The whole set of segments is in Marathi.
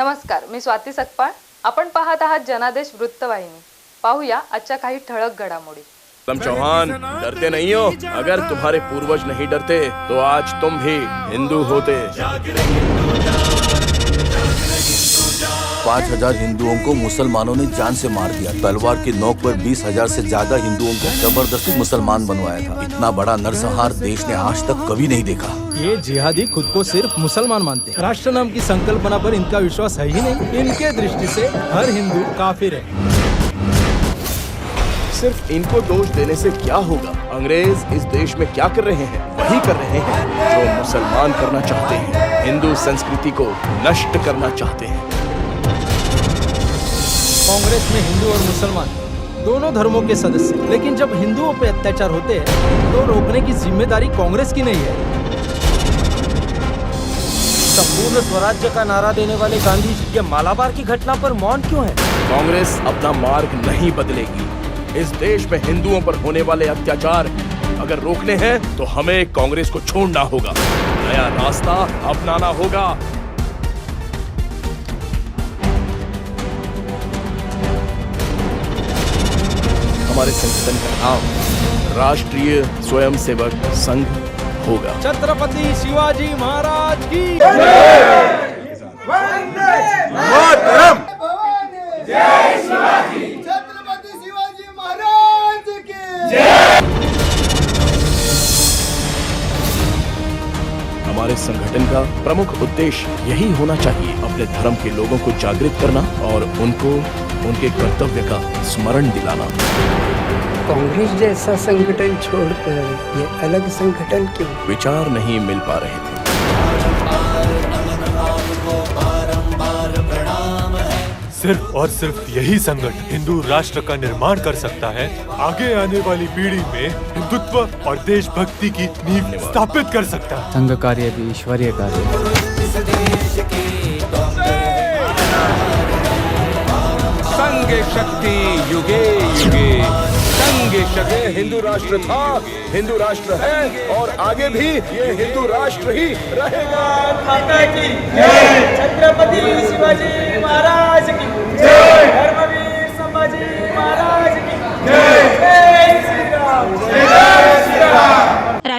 नमस्कार मी स्वाती सकपाळ. आपण पाहत आहात जनादेश वृत्तवाहिनी. पाहूया आजच्या काही ठळक घडामोडी. तुम चौहान डरते नहीं हो. अगर तुम्हारे पूर्वज नहीं डरते तो आज तुम भी हिंदू होते. पाँच हज़ार हिंदुओं को मुसलमानों ने जान से मार दिया। तलवार की नोक पर बीस हज़ार से ज़्यादा हिंदुओं को ज़बरदस्ती मुसलमान बनवाया था। इतना बड़ा नरसंहार देश ने आज तक कभी नहीं देखा। ये जिहादी खुद को सिर्फ़ मुसलमान मानते हैं। राष्ट्र नाम की संकल्पना पर इनका विश्वास है ही नहीं। इनके दृष्टि से हर हिंदू काफिर है। सिर्फ़ इनको दोष देने से क्या होगा? अंग्रेज़ इस देश में क्या कर रहे हैं? वही कर रहे हैं जो मुसलमान करना चाहते हैं। हिंदू संस्कृति को नष्ट करना चाहते हैं। कांग्रेस में हिंदू और मुसलमान, दोनों धर्मों के सदस्य। लेकिन जब हिंदुओं पे अत्याचार होते हैं तो रोकने की ज़िम्मेदारी कांग्रेस की नहीं है। संपूर्ण स्वराज्य का नारा देने वाले गांधी जी के मालाबार की घटना पर मौन क्यों है? कांग्रेस अपना मार्ग नहीं बदलेगी। इस देश में हिंदुओं पर होने वाले अत्याचार अगर रोकने हैं तो हमें कांग्रेस को छोड़ना होगा। नया रास्ता अपनाना होगा। हमारे संगठन का नाम राष्ट्रीय स्वयंसेवक संघ होगा। छत्रपति शिवाजी महाराज की हमारे संगठन का प्रमुख उद्देश्य यही होना चाहिए अपने धर्म के लोगों को जागृत करना और उनको उनके कर्तव्य का स्मरण दिलाना। कांग्रेस जैसा संगठन छोड़कर ये अलग संगठन के विचार नहीं मिल पा रहे थे। सिर्फ़ और सिर्फ़ यही संगठन हिंदू राष्ट्र का निर्माण कर सकता है। आगे आने वाली पीढ़ी में हिंदुत्व और देशभक्ति की नींव स्थापित कर सकता है। संघ कार्य भी ईश्वरीय कार्य। संघ शक्ति युगे युगे। शक्ति हिंदू राष्ट्र था, हिंदू राष्ट्र है, और आगे भी ये हिंदू राष्ट्र ही रहेगा। माता की छत्रपति शिवाजी महाराज की धर्मवीर संभाजी महाराज की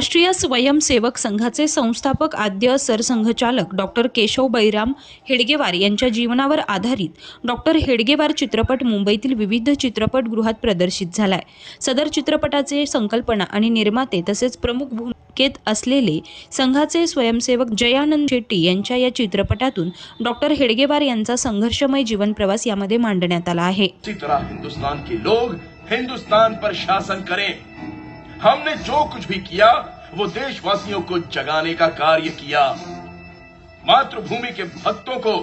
राष्ट्रीय स्वयंसेवक संघाचे संस्थापक आद्य सरसंघचालक डॉक्टर केशव बैराम हेडगेवार यांच्या जीवनावर आधारित डॉक्टर हेडगेवार चित्रपट मुंबईतील विविध चित्रपटगृहात प्रदर्शित झालाय. सदर चित्रपटाचे संकल्पना आणि निर्माते तसेच प्रमुख भूमिकेत असलेले संघाचे स्वयंसेवक जयानंद शेट्टी यांच्या या चित्रपटातून डॉक्टर हेडगेवार यांचा संघर्षमय जीवन प्रवास यामध्ये मांडण्यात आला आहे. हिंदुस्तान हिंदुस्तान पर शासन करें। हमने जो कुछ भी किया वो देशवासियों को जगाने का कार्य किया। मातृभूमि के भक्तों को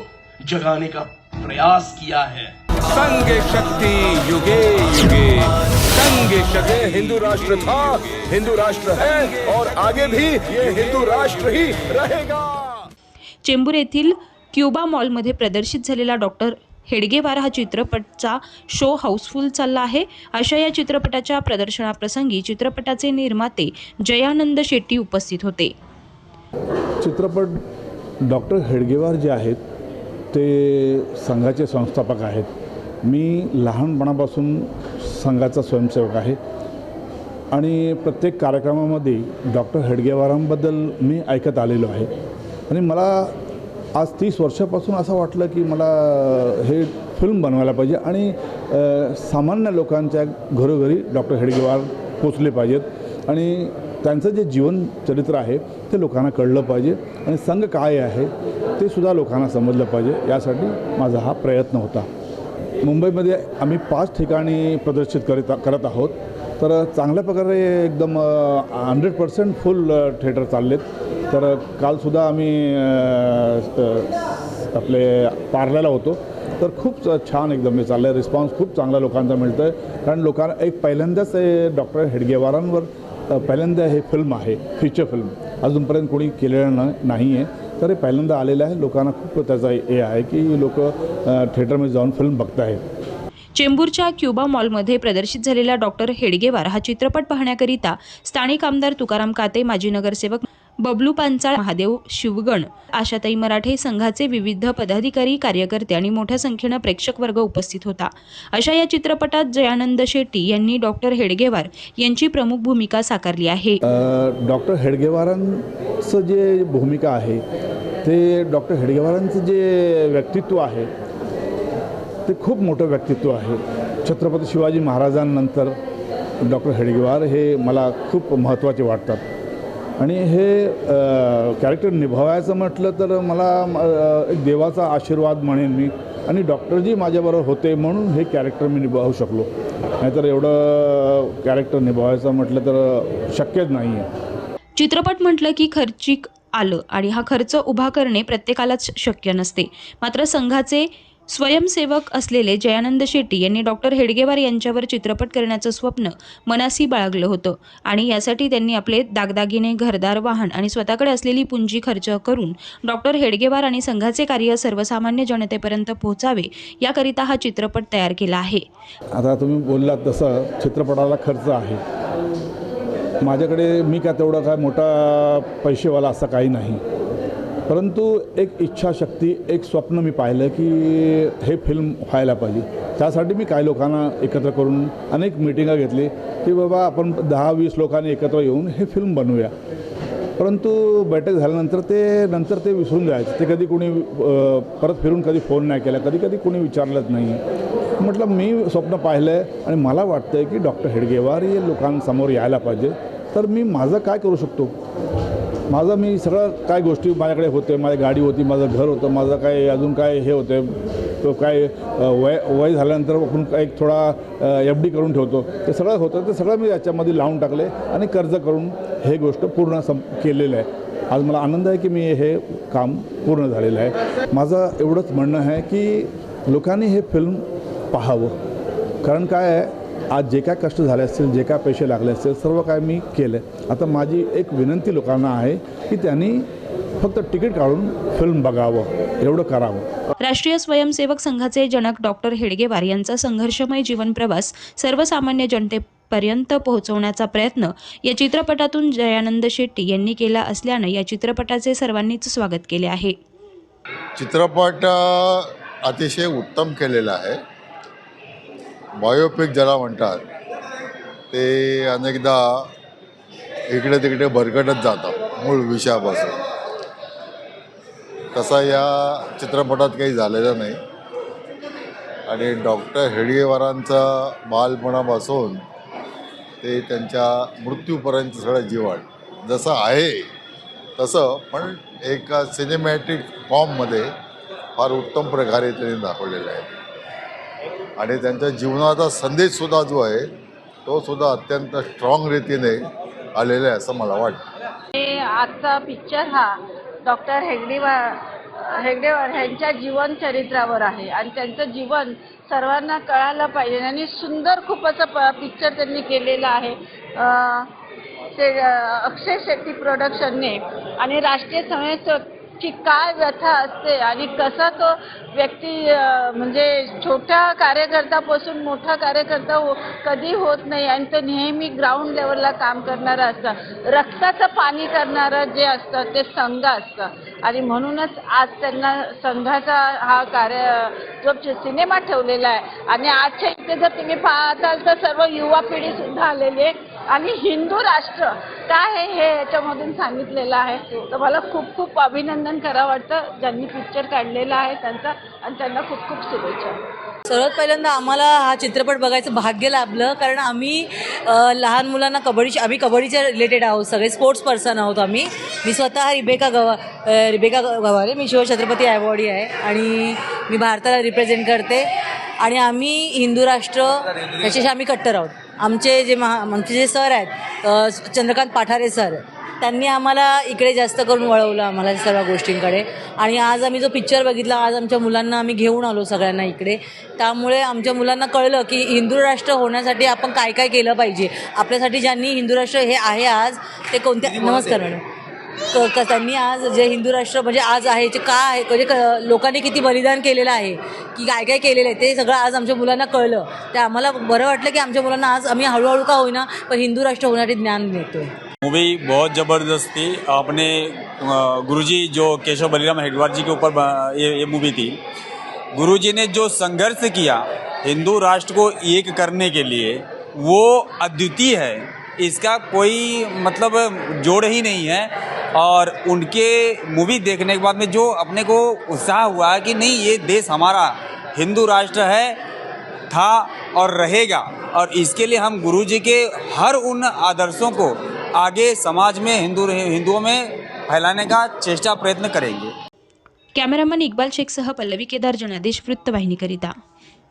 जगाने का प्रयास किया है। संग शक्ति युगे युगे। संग शक्ति हिंदू राष्ट्र था हिंदू राष्ट्र है और आगे भी ये हिंदू राष्ट्र ही रहेगा। चेंबूर येथील क्युबा मॉलमध्ये प्रदर्शित झालेला डॉक्टर हेडगेवार हा चित्रपटचा शो हाऊसफुल चालला आहे. अशा या चित्रपटाच्या प्रदर्शनाप्रसंगी चित्रपटाचे निर्माते जयानंद शेट्टी उपस्थित होते. चित्रपट डॉक्टर हेडगेवार जे आहेत ते संघाचे संस्थापक आहेत. मी लहानपणापासून संघाचा स्वयंसेवक आहे. आणि प्रत्येक कार्यक्रमामध्ये डॉक्टर हेडगेवारांबद्दल मी ऐकत आलेलो आहे. आणि मला आज तीस वर्षापासून असं वाटलं की मला हे फिल्म बनवायला पाहिजे आणि सामान्य लोकांच्या घरोघरी डॉक्टर हेडगेवार पोचले पाहिजेत. आणि त्यांचं जे जीवन चरित्र आहे ते लोकांना कळलं पाहिजे आणि संघ काय आहे ते सुद्धा लोकांना समजलं पाहिजे. यासाठी माझा हा प्रयत्न होता. मुंबईमध्ये आम्ही पाच ठिकाणी प्रदर्शित करीत करत आहोत. तर चांगल्या प्रकारे एकदम हंड्रेड पर्सेंट फुल थिएटर चाललेत. तर कालसुद्धा आम्ही आपले पार्ल्याला होतो. तर खूप छान एकदम हे चाललं आहे रिस्पॉन्स खूप चांगला लोकांचा मिळतो आहे कारण लोकांना एक पहिल्यांदाच हे डॉक्टर हेडगेवारांवर पहिल्यांदा हे फिल्म आहे फीचर फिल्म अजूनपर्यंत कोणी केलेलं नाही आहे तर हे पहिल्यांदा आलेलं आहे. लोकांना खूप त्याचा हे आहे की लोक थिएटरमध्ये जाऊन फिल्म बघतायत. चेंबूरच्या क्युबा मॉलमध्ये प्रदर्शित झालेला डॉक्टर हेडगेवार हा चित्रपट पाहण्याकरिता स्थानिक आमदार तुकाराम काते माजी नगरसेवक बबलू पांचाळ महादेव शिवगण आशाताई मराठे संघाचे विविध पदाधिकारी कार्यकर्ते आणि मोठ्या संख्येनं प्रेक्षक वर्ग उपस्थित होता. अशा या चित्रपटात जयानंद शेट्टी यांनी डॉक्टर हेडगेवार यांची प्रमुख भूमिका साकारली आहे. डॉक्टर हेडगेवारांचं जे भूमिका आहे ते डॉक्टर हेडगेवारांचं जे व्यक्तित्व आहे ते खूप मोठं व्यक्तित्व आहे. छत्रपती शिवाजी महाराजांनंतर डॉक्टर हेडगेवार हे मला खूप महत्त्वाचे वाटतात. आणि हे कॅरेक्टर निभावायचं म्हटलं तर मला एक देवाचा आशीर्वाद म्हणेन मी. आणि डॉक्टरजी माझ्याबरोबर होते म्हणून हे कॅरेक्टर मी निभावू शकलो. नाहीतर एवढं कॅरेक्टर निभावायचं म्हटलं तर शक्यच नाही आहे चित्रपट म्हटलं की खर्चिक आलं आणि हा खर्च उभा करणे प्रत्येकालाच शक्य नसते. मात्र संघाचे स्वयंसेवक असलेले जयानंद शेट्टी यांनी डॉक्टर हेडगेवार यांच्यावर चित्रपट करण्याचं स्वप्न मनासी बाळगलं होतं आणि यासाठी त्यांनी आपले दागदागिने घरदार वाहन आणि स्वतःकडे असलेली पुंजी खर्च करून डॉक्टर हेडगेवार आणि संघाचे कार्य सर्वसामान्य जनतेपर्यंत पोहोचावे याकरिता हा चित्रपट तयार केला आहे. आता तुम्ही बोललात तसं चित्रपटाला खर्च आहे. माझ्याकडे मी का तेवढा काय मोठा पैसेवाला असं काही नाही. परंतु एक इच्छाशक्ती एक स्वप्न मी पाहिलं की हे फिल्म व्हायला पाहिजे. त्यासाठी मी काही लोकांना एकत्र करून अनेक मिटिंगा घेतली की बाबा आपण दहा वीस लोकांनी एकत्र येऊन हे फिल्म बनवूया. परंतु बैठक झाल्यानंतर ते नंतर ते विसरून जायचं. ते कधी कोणी परत फिरून कधी फोन नाही केला कधी कधी कोणी विचारलंच नाही. म्हटलं मी स्वप्न पाहिलं आहे आणि मला वाटतं आहे की डॉक्टर हेडगेवार हे लोकांसमोर यायला पाहिजे. तर मी माझं काय करू शकतो? माझं मी सगळं काय गोष्टी माझ्याकडे होते माझी गाडी होती माझं घर होतं माझं काय अजून काय हे होते तो काय वय वय झाल्यानंतर आपण काय एक थोडा एफ डी करून ठेवतो. ते सगळं होतं ते सगळं मी याच्यामध्ये लावून टाकले आणि कर्ज करून हे गोष्ट पूर्ण सं केलेलं आहे. आज मला आनंद आहे की मी हे काम पूर्ण झालेलं आहे. माझं एवढंच म्हणणं आहे की लोकांनी हे फिल्म पाहावं. कारण काय आहे आज जे काय कष्ट झाले असतील जे काय पैसे लागले असतील सर्व काय मी केलं. आता माझी एक विनंती लोकांना आहे की त्यांनी फक्त तिकीट काढून फिल्म बघावं एवढं करावं. राष्ट्रीय स्वयंसेवक संघाचे जनक डॉक्टर हेडगेवार यांचा संघर्षमय जीवन प्रवास सर्वसामान्य जनतेपर्यंत पोहोचवण्याचा प्रयत्न या चित्रपटातून जयानंद शेट्टी यांनी केला असल्यानं या चित्रपटाचे सर्वांनीच स्वागत केले आहे. चित्रपट अतिशय उत्तम केलेला आहे. बायोपिक ज्याला म्हणतात ते अनेकदा इकडे तिकडे भरकटत जातं मूळ विषयापासून. तसा या चित्रपटात काही झालेलं नाही. आणि डॉक्टर हेडगेवारांचं बालपणापासून ते त्यांच्या मृत्यूपर्यंत सगळं जीवन जसं आहे तसं पण एका सिनेमॅटिक फॉर्ममध्ये फार उत्तम प्रकारे त्यांनी दाखवलेलं आहे. आणि त्यांच्या जीवनाचा संदेशसुद्धा जो आहे तो सुद्धा अत्यंत स्ट्रॉंग रीतीने आलेला आहे असं मला वाटतं. आजचा पिक्चर हा डॉक्टर हेगडेवार हेगडेवार ह्यांच्या जीवन चरित्रावर आहे. आणि त्यांचं जीवन सर्वांना कळायला पाहिजे. आणि सुंदर खूप असं प पिक्चर त्यांनी केलेलं आहे. ते अक्षय शेट्टी प्रोडक्शनने आणि राष्ट्रीय की काय व्यथा असते आणि कसा तो व्यक्ती म्हणजे छोट्या कार्यकर्त्यापासून मोठा कार्यकर्ता हो कधी होत नाही आणि तो नेहमी ग्राउंड लेवलला काम करणारा असतं. रक्ताचं पाणी करणारं जे असतं ते संघ असतं. आणि म्हणूनच आज त्यांना संघाचा हा कार्य जो सिनेमा ठेवलेला आहे. आणि आजच्या इथे जर तुम्ही पाहताल तर सर्व युवा पिढी सुद्धा आलेली आहे. आणि हिंदू राष्ट्र काय आहे हे याच्यामधून सांगितलेलं आहे? तर मला खूप खूप अभिनंदन करावं वाटतं. ज्यांनी पिक्चर काढलेला आहे त्यांचा आणि त्यांना खूप खूप शुभेच्छा. सर्वात पहिल्यांदा आम्हाला हा चित्रपट बघायचं भाग्य लाभलं कारण आम्ही लहान मुलांना कबड्डी आम्ही कबड्डीच्या रिलेटेड आहोत सगळे स्पोर्ट्स पर्सन आहोत आम्ही. मी स्वतः रिबेका गवा रिबेका ग- गवारे मी शिवछत्रपती अवॉर्डी आहे आणि मी भारताला रिप्रेझेंट करते. आणि आम्ही हिंदू राष्ट्र याच्याशी आम्ही कट्टर आहोत. आमचे जे महा आमचे जे सर आहेत चंद्रकांत पाठारे सर त्यांनी आम्हाला इकडे जास्त करून वळवलं आम्हाला सर्व गोष्टींकडे. आणि आज आम्ही जो पिक्चर बघितला आज आमच्या मुलांना आम्ही घेऊन आलो सगळ्यांना इकडे. त्यामुळे आमच्या मुलांना कळलं की हिंदू राष्ट्र होण्यासाठी आपण काय काय केलं पाहिजे. आपल्यासाठी ज्यांनी हिंदू राष्ट्र हे आहे आज ते कोणत्या नमस्कार मॅडम. क क त्यांनी आज जे हिंदू राष्ट्र म्हणजे आज आहे जे का आहे म्हणजे क लोकांनी किती बलिदान केलेलं आहे की काय काय केलेलं आहे ते सगळं आज आमच्या मुलांना कळलं. ते आम्हाला बरं वाटलं की आमच्या मुलांना आज आम्ही हळूहळू का होईना पण हिंदू राष्ट्र होण्यासाठी ज्ञान देतो मूवी बहुत ज़बरदस्त. थी अपने गुरुजी जो केशव बलिराम हेडवार जी के ऊपर ये ये मूवी थी। गुरुजी ने जो संघर्ष किया हिंदू राष्ट्र को एक करने के लिए वो अद्वितीय है। इसका कोई मतलब जोड़ ही नहीं है। और उनके मूवी देखने के बाद में जो अपने को उत्साह हुआ है कि नहीं, ये देश हमारा हिंदू राष्ट्र है, था और रहेगा। और इसके लिए हम गुरु जी के हर उन आदर्शों को आगे समाज में, हिंदू हिंदुओं में फैलाने का चेष्टा, प्रयत्न करेंगे। कॅमेरामन इक्बाल शेखसह पल्लवी केदार, जनादेश वृत्तवाहिनीकरिता